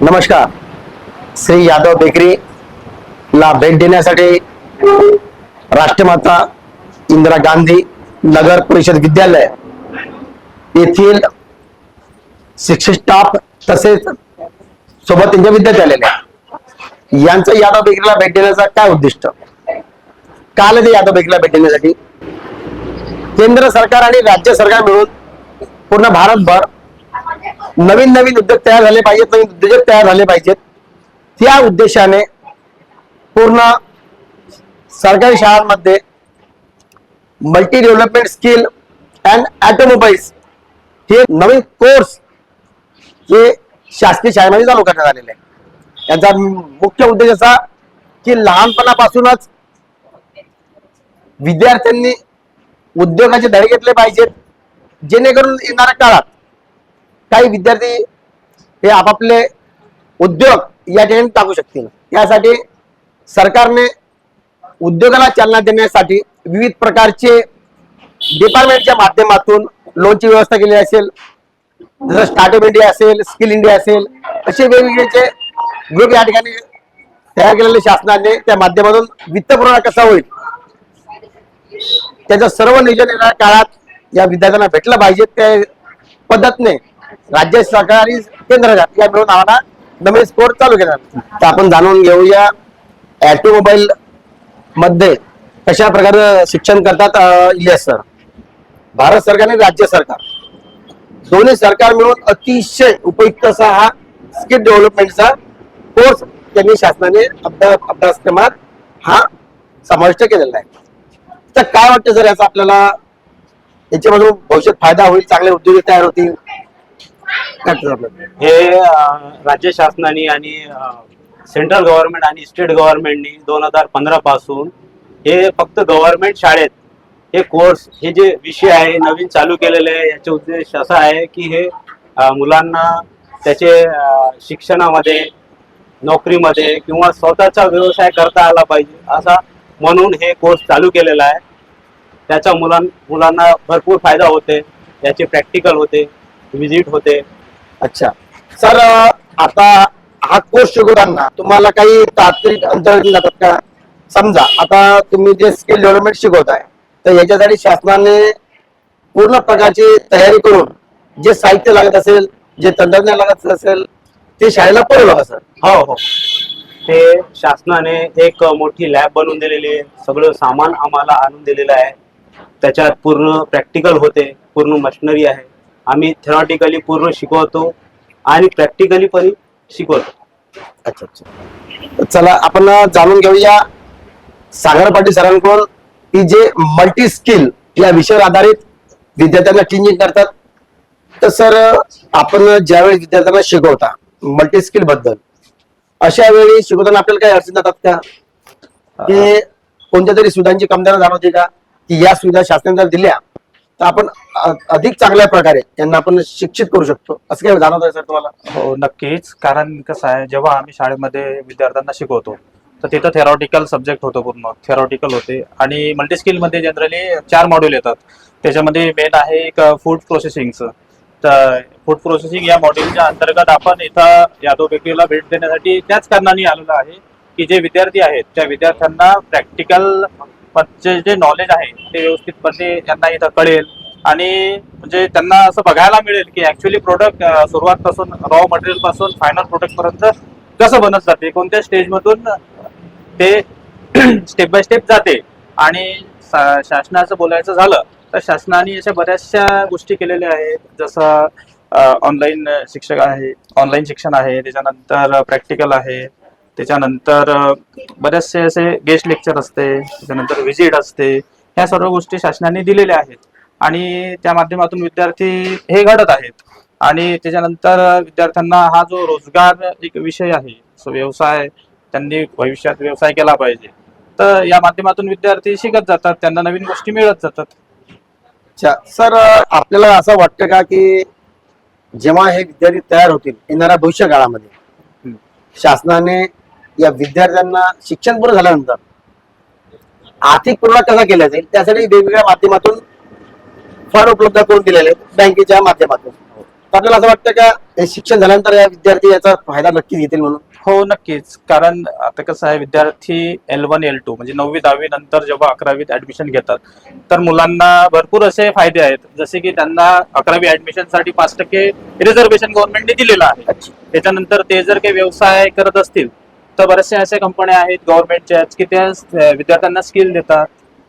नमस्कार. श्री यादव बेकरी ला भेट देण्यासाठी राष्ट्रमाता इंदिरा गांधी नगर परिषद विद्यालय येथील शिक्षक स्टाफ तसेच सोबत त्यांच्या विद्यार्थी आलेले यांचं यादव बेकरीला भेट देण्याचा काय उद्दिष्ट? काल ते यादव बेकरीला भेट देण्यासाठी केंद्र सरकार आणि राज्य सरकार मिळून पूर्ण भारतभर नवीन नवीन उद्योग तयार झाले पाहिजेत नवीन उद्योजक तयार झाले पाहिजेत. त्या उद्देशाने पूर्ण सरकारी शाळांमध्ये multi development skill and automobiles हे नवीन कोर्स हे शासकीय शाळेमध्ये चालू करण्यात आलेले आहे याचा मुख्य उद्देश असा की लहानपणापासूनच विद्यार्थ्यांनी उद्योगाचे धडे घेतले पाहिजेत जेणेकरून येणाऱ्या काळात काही विद्यार्थी हे आपापले उद्योग या ठिकाणी टाकू शकतील. यासाठी सरकारने उद्योगाला चालना देण्यासाठी विविध प्रकारचे डिपार्टमेंटच्या माध्यमातून लोनची व्यवस्था केली असेल जसं स्टार्टअप इंडिया असेल स्किल इंडिया असेल असे वेगवेगळेचे ग्रुप या ठिकाणी तयार केलेले शासनाने त्या माध्यमातून वित्त पुरवठा कसा होईल? त्याचं सर्व नियोजन येणाऱ्या काळात या विद्यार्थ्यांना भेटलं पाहिजे. त्या पद्धतीने राज्य सरकार आणि केंद्र सरकार या मिळून आम्हाला नवीन स्कोर चालू केला तर आपण जाणून घेऊया ऑटोमोबाईल मध्ये कशा प्रकारे शिक्षण करतात इलियास सर भारत सरकार आणि राज्य सरकार. दोन्ही सरकार मिळून अतिशय उपयुक्त असा हा स्किल डेव्हलपमेंटचा कोर्स त्यांनी शासनाने अभ्यासक्रमात हा समाविष्ट केलेला आहे. तर काय वाटतं सर याचा आपल्याला याच्यामधून भविष्यात फायदा होईल चांगले उद्योग तयार होतील? हे राज्य शासनाने आणि सेंट्रल गव्हर्नमेंट आणि स्टेट गव्हर्नमेंटनी दोन हजार पंधरा पासून हे फक्त गव्हर्नमेंट शाळेत हे कोर्स हे जे विषय आहे नवीन चालू केलेले आहे याचे उद्देश असा आहे की हे मुलांना त्याचे शिक्षणामध्ये नोकरीमध्ये किंवा स्वतःचा व्यवसाय करता आला पाहिजे असा म्हणून हे कोर्स चालू केलेला आहे. त्याचा मुलां मुलांना भरपूर फायदा होते त्याचे प्रॅक्टिकल होते विजिट होते. अच्छा. सर आता हा कोर्स शिकवताना तुम्हाला काही तांत्रिक अडचणी जातात का? समजा आता तुम्ही जे स्किल डेव्हलपमेंट शिकवताय तर याच्यासाठी शासनाने पूर्ण प्रकारची तयारी करून जे साहित्य लागत असेल जे तंत्रज्ञान लागत असेल ते शाळेला पुरवलं का सर? हो हो. ते शासनाने एक मोठी लॅब बनवून दिलेली आहे. सगळं सामान आम्हाला आणून दिलेलं आहे. त्याच्यात पूर्ण प्रॅक्टिकल होते. पूर्ण मशिनरी आहे. आम्ही थेरॉटिकली पूर्ण शिकवतो आणि प्रॅक्टिकली पण शिकवतो. अच्छा अच्छा. चला आपण जाणून घेऊया सागर पाटील सरांकडून की जे मल्टी स्किल या विषयावर आधारित विद्यार्थ्यांना टीचिंग करतात. तर सर आपण ज्यावेळी विद्यार्थ्यांना शिकवता मल्टी स्किलबद्दल अशा वेळी शिकवताना आपल्याला काही अडचण जातात का? की कोणत्या तरी सुविधांची कमतरता जाणवते का? की या सुविधा शासनाने जर दिल्या तर आपण अधिक चांगल्या प्रकारे त्यांना आपण शिक्षित करू शकतो. असं काय जाणवत आहे सर तुम्हाला? हो नक्कीच. कारण कसं आहे जेव्हा आम्ही शाळेमध्ये विद्यार्थ्यांना शिकवतो तर तिथं थेरॉटिकल सब्जेक्ट होतो पूर्ण. थेरॉटिकल होते. आणि मल्टीस्किलमध्ये जनरली चार मॉड्यूल येतात. त्याच्यामध्ये मेन आहे एक फूड प्रोसेसिंगचं तर फूड प्रोसेसिंग या मॉड्यूलच्या अंतर्गत आपण इथं यादव बेकरीला भेट देण्यासाठी त्याच कारणाने आलेलो आहे की जे विद्यार्थी आहेत त्या विद्यार्थ्यांना प्रॅक्टिकल जे नॉलेज आहे ते व्यवस्थितपणे त्यांना इथं कळेल. आणि म्हणजे त्यांना असं बघायला मिळेल की ऍक्च्युली प्रोडक्ट सुरुवातपासून रॉ मटेरियलपासून फायनल प्रोडक्ट पर्यंत कसं बनत जाते कोणत्या स्टेज मधून ते स्टेप बाय स्टेप जाते. आणि शासनाचं बोलायचं झालं तर शासनाने अशा बऱ्याचशा गोष्टी केलेल्या आहेत. जसं ऑनलाईन शिक्षक आहे ऑनलाईन शिक्षण आहे त्याच्यानंतर प्रॅक्टिकल आहे. त्याच्यानंतर बरेचसे असे गेस्ट लेक्चर असते त्याच्यानंतर व्हिजिट असते ह्या सर्व गोष्टी शासनाने दिलेल्या आहेत. आणि त्या माध्यमातून विद्यार्थी हे घडत आहेत. आणि त्याच्यानंतर विद्यार्थ्यांना हा जो रोजगार एक विषय आहे सो व्यवसाय त्यांनी भविष्यात व्यवसाय केला पाहिजे. तर या माध्यमातून विद्यार्थी शिकत जातात त्यांना नवीन गोष्टी मिळत जातात. अच्छा सर आपल्याला असं वाटतं का की जेव्हा हे विद्यार्थी तयार होतील येणाऱ्या भविष्य काळामध्ये. शासनाने या विद्यार्थ्यांना शिक्षण पूर्ण झाल्यानंतर आर्थिक पुरवठा कसा केला जाईल? त्यासाठी वेगवेगळ्या माध्यमातून फंड उपलब्ध करून दिलेले आहेत बँकेच्या माध्यमातून. आपल्याला असं वाटतं का हे शिक्षण झाल्यानंतर या विद्यार्थी याचा फायदा नक्कीच घेतील म्हणून? हो नक्कीच. कारण आता कसं आहे विद्यार्थी एल वन एल टू म्हणजे नववी दहावी नंतर जेव्हा अकरावीत ऍडमिशन घेतात तर मुलांना भरपूर असे फायदे आहेत. जसे की त्यांना अकरावी ऍडमिशनसाठी पाच टक्के रिझर्वेशन गव्हर्नमेंटने दिलेलं आहे. त्याच्यानंतर ते जर काही व्यवसाय करत असतील तर बऱ्याचशा अशा कंपन्या आहेत गव्हर्नमेंटच्या की त्या विद्यार्थ्यांना स्किल देतात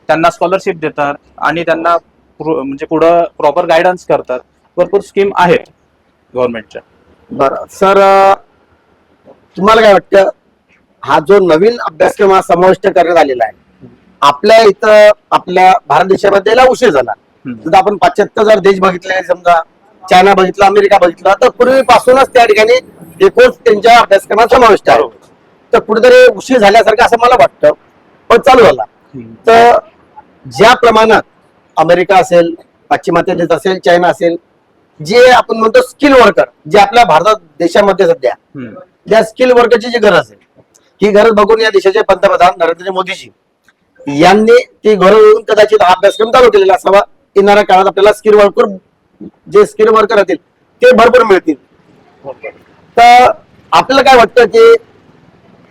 त्यांना स्कॉलरशिप देतात आणि त्यांना म्हणजे पुढं प्रॉपर गायडन्स करतात. भरपूर स्कीम आहेत गव्हर्नमेंटच्या बरं. सर तुम्हाला काय वाटतं हा जो नवीन अभ्यासक्रम हा समाविष्ट करण्यात आलेला आहे आपल्या इथं आपल्या भारत देशामध्ये याला उशीर झाला. जर आपण पाश्चात्य जर देश बघितले समजा चायना बघितला अमेरिका बघितला तर पूर्वीपासूनच त्या ठिकाणी एकूण त्यांच्या अभ्यासक्रमात समाविष्ट आहे. तर कुठेतरी उशीर झाल्यासारखं असं मला वाटतं. पण चालू झाला. तर ज्या प्रमाणात अमेरिका असेल पाश्चिमात्य देश असेल चायना असेल जे आपण म्हणतो स्किल वर्कर जे आपल्या भारत देशामध्ये सध्या. त्या स्किल वर्करची जी गरज आहे ही गरज बघून या देशाचे पंतप्रधान नरेंद्र मोदीजी यांनी ती घरून कदाचित हा अभ्यासक्रम चालू केलेला असावा. येणाऱ्या काळात आपल्याला स्किल वर्कर जे स्किल वर्कर असतील ते भरपूर मिळतील. तर आपल्याला काय वाटतं की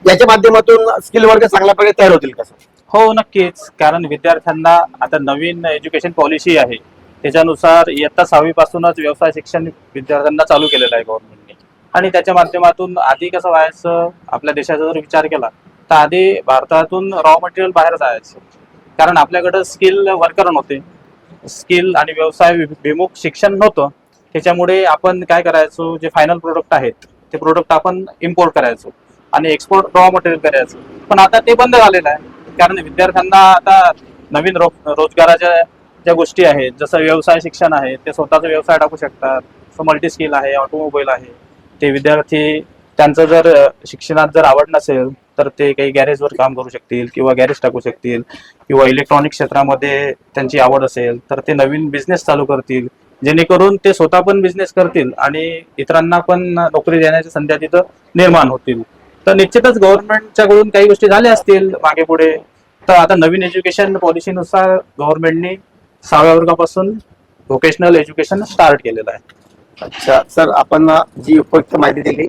याच्या माध्यमातून स्किल वर्ग चांगल्या प्रकारे तयार होतील कसं हो नक्कीच. कारण विद्यार्थ्यांना आता नवीन एज्युकेशन पॉलिसी आहे. त्याच्यानुसार इयत्ता सहावी पासूनच व्यवसाय शिक्षण विद्यार्थ्यांना चालू केलेलं आहे गव्हर्नमेंटने आणि त्याच्या माध्यमातून आधी कसं व्हायचं आपल्या देशाचा जर विचार केला तर आधी भारतातून रॉ मटेरियल बाहेर जायचं कारण आपल्याकडं स्किल वर्कर नव्हते. स्किल आणि व्यवसाय विमुख शिक्षण नव्हतं. त्याच्यामुळे आपण काय करायचो जे फायनल प्रोडक्ट आहेत ते प्रोडक्ट आपण इम्पोर्ट करायचो. आणि एक्सपोर्ट रॉ मटेरियल करायचं. पण आता ते बंद झालेलं आहे. कारण विद्यार्थ्यांना आता नवीन रो रोजगाराच्या ज्या गोष्टी आहेत जसं व्यवसाय शिक्षण आहे ते स्वतःचा व्यवसाय टाकू शकतात. मल्टी स्किल आहे ऑटोमोबाईल आहे. ते विद्यार्थी त्यांचं जर शिक्षणात जर आवड नसेल तर ते काही गॅरेजवर काम करू शकतील किंवा गॅरेज टाकू शकतील किंवा इलेक्ट्रॉनिक क्षेत्रामध्ये त्यांची आवड असेल तर ते नवीन बिझनेस चालू करतील. जेणेकरून ते स्वतः पण बिझनेस करतील आणि इतरांना पण नोकरी देण्याच्या संध्या तिथं निर्माण होतील. तर निश्चितच गव्हर्नमेंटच्याकडून काही गोष्टी झाल्या असतील मागे पुढे. तर आता नवीन एज्युकेशन पॉलिसीनुसार गव्हर्नमेंटने सहाव्या वर्गापासून व्होकेशनल एज्युकेशन स्टार्ट केलेलं आहे. अच्छा सर आपण जी उपयुक्त माहिती दिली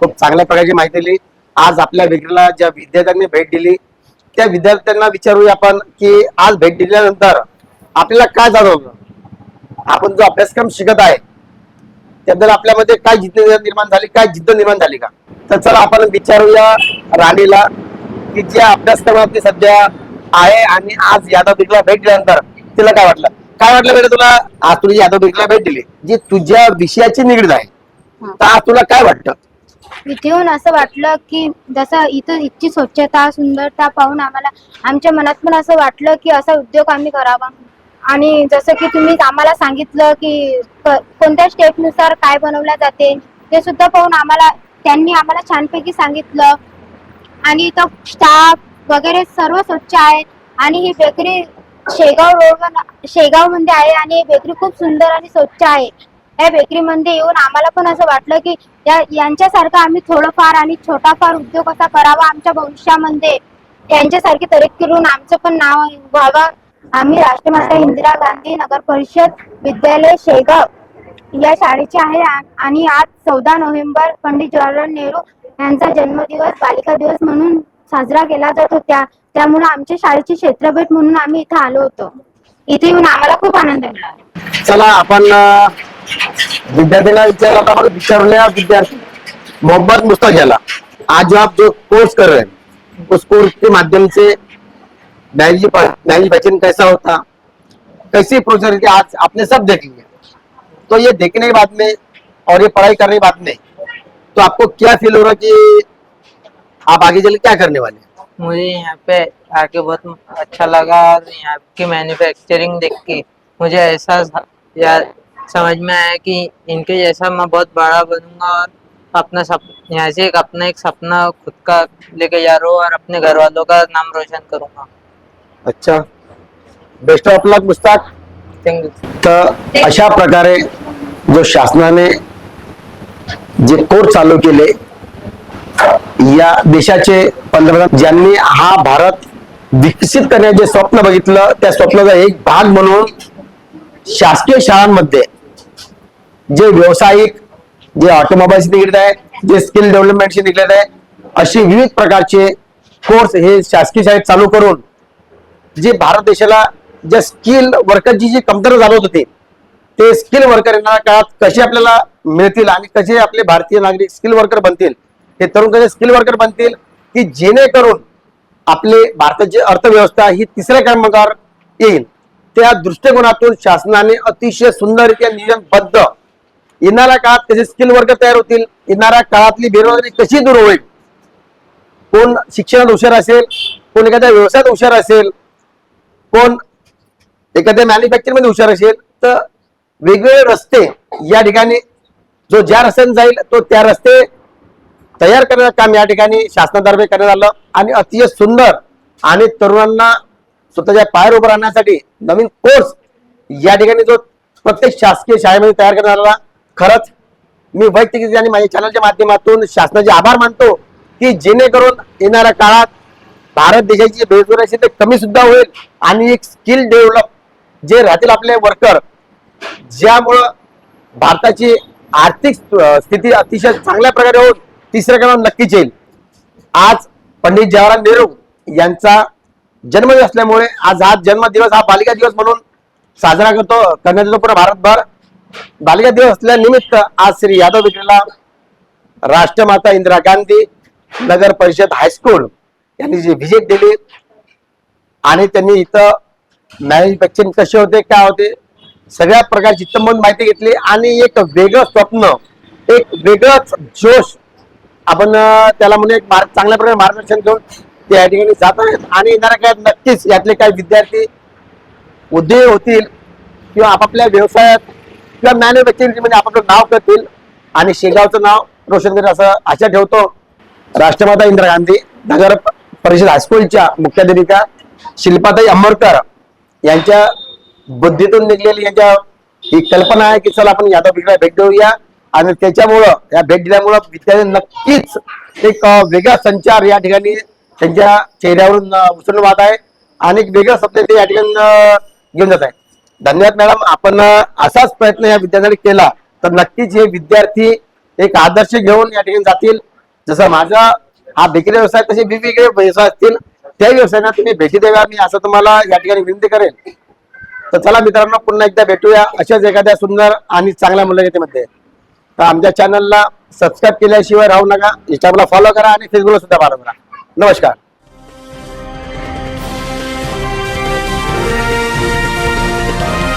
खूप चांगल्या प्रकारची माहिती दिली. आज आपल्या विक्रीला ज्या विद्यार्थ्यांनी भेट दिली त्या विद्यार्थ्यांना विचारूया आपण की आज भेट दिल्यानंतर आपल्याला काय जाणवलं? आपण जो अभ्यासक्रम शिकत आहे त्याबद्दल आपल्यामध्ये काय जिद्द निर्माण झाली काय जिद्द निर्माण झाली का? तर चला आपण विचारूया राणीला की ज्या अभ्यासक्रमात सध्या आहे आणि आज यादव बिगला भेट दिल्यानंतर तिला काय वाटलं? काय वाटलं बेटा तुला? आज तुला यादव बिगला भेट दिली जी तुझ्या विषयाची निगडीत आहे. तर आज तुला काय वाटतं? इथे येऊन असं वाटलं की जसं इथं इतकी स्वच्छता सुंदरता पाहून आम्हाला आमच्या मनात पण असं वाटलं की असा उद्योग आम्ही करावा. आणि जसं की तुम्ही आम्हाला सांगितलं की क- कोणत्या स्टेपनुसार काय बनवल्या जाते ते सुद्धा पाहून आम्हाला त्यांनी आम्हाला छानपैकी सांगितलं. आणि इथं स्टाफ वगैरे सर्व स्वच्छ आहे आणि ही बेकरी शेगाव रोड शेगावमध्ये आहे आणि ही बेकरी खूप सुंदर आणि स्वच्छ आहे. या बेकरीमध्ये येऊन आम्हाला पण असं वाटलं की या यांच्यासारखं आम्ही थोडंफार आणि छोटाफार उद्योग असा करावा आमच्या भविष्यामध्ये. यांच्यासारखी तरक्की करून आमचं पण नाव व्हावं. आम्ही राष्ट्रमाता इंदिरा गांधी नगर परिषद विद्यालय शेगाव. या शाळेचे आहे. आणि आज चौदा नोव्हेंबर पंडित जवाहरलाल नेहरू यांचा जन्मदिवस बालिका दिवस म्हणून साजरा केला जात होता. त्यामुळे आमच्या शाळेची क्षेत्रभेट म्हणून आम्ही इथे आलो होतो. इथे येऊन आम्हाला खूप आनंद मिळाला चला आपण विद्यार्थ्यांना विचारलं आपण विद्यार्थी. मोहम्मद मुस्तक याला आज जो आप जो कोर्स कर रहे हैं उस कोर्स के माध्यम से मैनेजमेंट कैसा होता? कैसी प्रोसेस आज आपने सब देख लिया तो ये देखने के बाद में और ये पढ़ाई करने के बाद में तो आपको क्या फील हो रहा कि आप आगे चल क्या करने वाले मुझे यहाँ पे आके बहुत अच्छा लगा और यहाँ की मैन्युफैक्चरिंग देख के मुझे ऐसा स- या समझ में आया कि इनके जैसा मैं बहुत बड़ा बनूँगा और अपना सप यहाँ से एक अपना एक सपना खुद का लेके जा रहा हूँ और अपने घर वालों का नाम रोशन करूँगा। अच्छा। बेस्ट ऑफ़ लक यू तर अशा प्रकारे जो शासनाने जे कोर्स चालू केले या देशाचे पंतप्रधान ज्यांनी हा भारत विकसित करण्याचे स्वप्न बघितलं त्या स्वप्नाचा एक भाग म्हणून शासकीय शाळांमध्ये जे व्यावसायिक जे ऑटोमोबाईलशी निगडीत आहे जे स्किल डेव्हलपमेंटशी निगडीत आहे असे विविध प्रकारचे कोर्स हे शासकीय शाळेत चालू करून जे भारत देशाला ज्या स्किल वर्करची जी कमतरता जाणवत होती ते स्किल वर्कर येणाऱ्या काळात कसे आपल्याला मिळतील आणि कसे आपले भारतीय नागरिक स्किल वर्कर बनतील हे तरुण कसे स्किल वर्कर बनतील की जेणेकरून आपले भारताची अर्थव्यवस्था ही तिसऱ्या क्रमांकावर येईल. त्या दृष्टिकोनातून शासनाने अतिशय सुंदररित्या नियोजनबद्ध येणाऱ्या काळात कसे स्किल वर्कर तयार होतील येणाऱ्या काळातली बेरोजगारी कशी दूर होईल कोण शिक्षणात हुशार असेल कोण एखाद्या व्यवसायात हुशार असेल कोण एखाद्या मॅन्युफॅक्चरिंगमध्ये हुशार असेल तर वेगवेगळे रस्ते या ठिकाणी जो ज्या रस्त्याने जाईल तो त्या रस्ते तयार करण्याचं काम या ठिकाणी शासनातर्फे करण्यात आलं. आणि अतिशय सुंदर आणि तरुणांना स्वतःच्या पायावर उभं राहण्यासाठी नवीन कोर्स या ठिकाणी जो प्रत्येक शासकीय शाळेमध्ये तयार करण्यात आला खरंच मी वैयक्तिक आणि माझ्या चॅनलच्या माध्यमातून शासनाचे आभार मानतो की जेणेकरून येणाऱ्या काळात भारत देशाची बेरोजगारी असेल ते कमी सुद्धा होईल आणि एक स्किल डेव्हलप जे राहतील आपले वर्कर ज्यामुळं भारताची आर्थिक स्थिती अतिशय चांगल्या प्रकारे होऊन तिसऱ्या क्रमांक नक्कीच येईल. आज पंडित जवाहरलाल नेहरू यांचा जन्मदिवस असल्यामुळे आज हा जन्मदिवस हा बालिका दिवस म्हणून साजरा करतो करण्यात येतो पूर्ण भारतभर. बालिका दिवस असल्यानिमित्त आज श्री यादव विक्रीला राष्ट्रमाता इंदिरा गांधी नगर परिषद हायस्कूल यांनी जी व्हिजिट दिली आणि त्यांनी इथं मॅन्युफॅक्चरिंग कसे होते काय होते सगळ्या प्रकारची चित्तमन माहिती घेतली आणि एक वेगळं स्वप्न एक वेगळंच जोश. आपण त्याला म्हणून एक मार्ग चांगल्या प्रकारे मार्गदर्शन घेऊन ते या ठिकाणी जात आहेत. आणि येणाऱ्या काळात नक्कीच यातले काही विद्यार्थी उद्योग होतील किंवा आपापल्या व्यवसायात किंवा मॅन्युफॅक्चरिंगमध्ये आपापलं नाव करतील. आणि शेगावचं नाव रोशन करेल असं आशा ठेवतो. राष्ट्रमाता इंदिरा गांधी नगर परिषद हायस्कूलच्या मुख्याध्यापिका शिल्पाताई अंबरकर. यांच्या बुद्धीतून निघलेली यांच्या ही कल्पना आहे की चला आपण यादव पिढीला भेट देऊया. आणि त्याच्यामुळं या भेट दिल्यामुळं विद्यार्थी नक्कीच एक वेगळा संचार या ठिकाणी त्यांच्या चेहऱ्यावरून उसळून उचलून वाहत आहे. आणि एक वेगळं सत्य ते या ठिकाणी घेऊन जात आहे. धन्यवाद मॅडम. आपण असाच प्रयत्न या विद्यार्थ्यांनी केला तर नक्कीच हे विद्यार्थी एक आदर्श घेऊन या ठिकाणी जातील. जसं माझा हा बेकरी व्यवसाय तसे वेगवेगळे व्यवसाय असतील. त्या व्यवसायांना तुम्ही भेटी द्याव्या मी असं तुम्हाला या ठिकाणी विनंती करेन. तर चला मित्रांनो पुन्हा एकदा भेटूया अशाच एखाद्या सुंदर आणि चांगल्या मुलाखतीमध्ये. तर आमच्या चॅनलला सबस्क्राईब केल्याशिवाय राहू नका इंस्टाग्रामला फॉलो करा आणि फेसबुकला सुद्धा फॉलो करा. नमस्कार.